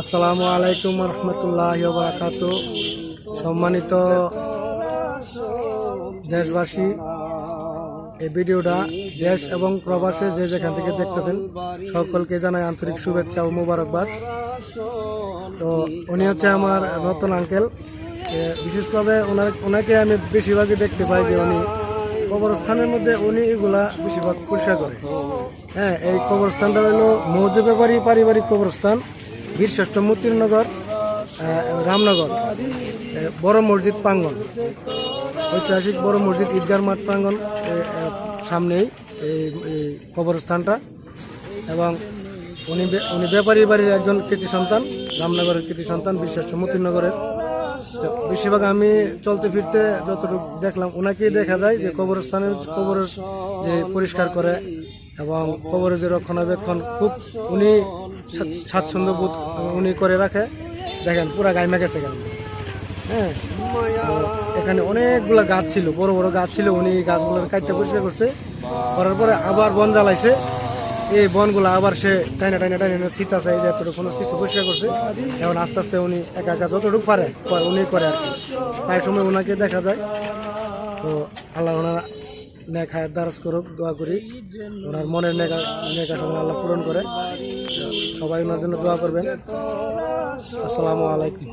আসসালামু আলাইকুম রহমতুল্লাহ বারাকাত। সম্মানিত দেশবাসী, এই ভিডিওটা দেশ এবং প্রবাসে যে যেখান থেকে দেখতেছেন, সকলকে জানাই আন্তরিক শুভেচ্ছা ও মুবারকবাদ। তো উনি হচ্ছে আমার নতুন আঙ্কেল বিশেষভাবে ওনাকে আমি বেশিরভাগই দেখতে পাই যে উনি কবরস্থানের মধ্যে উনি এগুলা বেশিরভাগ পরিষ্কার করে। হ্যাঁ এই কবরস্থানটা হলো মৌজ ব্যাপারী পারিবারিক কবরস্থান, বীরশ্রেষ্ঠ মতিরনগর রামনগর বড় মসজিদ প্রাঙ্গন ঐতিহাসিক বড় মসজিদ ঈদগার মাঠ প্রাঙ্গন সামনেই এই কবরস্থানটা। এবং উনি উনি ব্যাপারী বাড়ির একজন কৃতি সন্তান, রামনগরের কৃতি সন্তান বিশেষ মতিনগরের তো বেশিরভাগ আমি চলতে ফিরতে যতটুকু দেখলাম, ওনাকেই দেখা যায় যে কবরস্থানের কবরের যে পরিষ্কার করে এবং কবরের যে রক্ষণাবেক্ষণ খুব উনি স্বাচ্ছ- স্বাচ্ছন্দ্য বোধ উনি করে রাখে। দেখেন, পুরা গাইমা গেছে কেন হ্যাঁ? এখানে অনেকগুলো গাছ ছিল, বড় বড় গাছ ছিল, উনি গাছগুলোর কাটতে পরিষ্কার করছে, করার পরে আবার বন জ্বালাইছে। এই বনগুলো আবার সে টাইনা টাইনা টাইনা আছে, এই যে এতটুকু শীত পরিষ্কার করছে। এখন আস্তে আস্তে উনি একা একা যতটুকু পারে উনি করে আর কি। প্রায় সময় ওনাকে দেখা যায়। তো আল্লাহ ওনার হায়াত দারাজ করুক, দোয়া করি। ওনার মনের নেকা নেকা সবাই আল্লাহ পূরণ করে। সবাই ওনার জন্য দোয়া করবেন। আসসালামু আলাইকুম।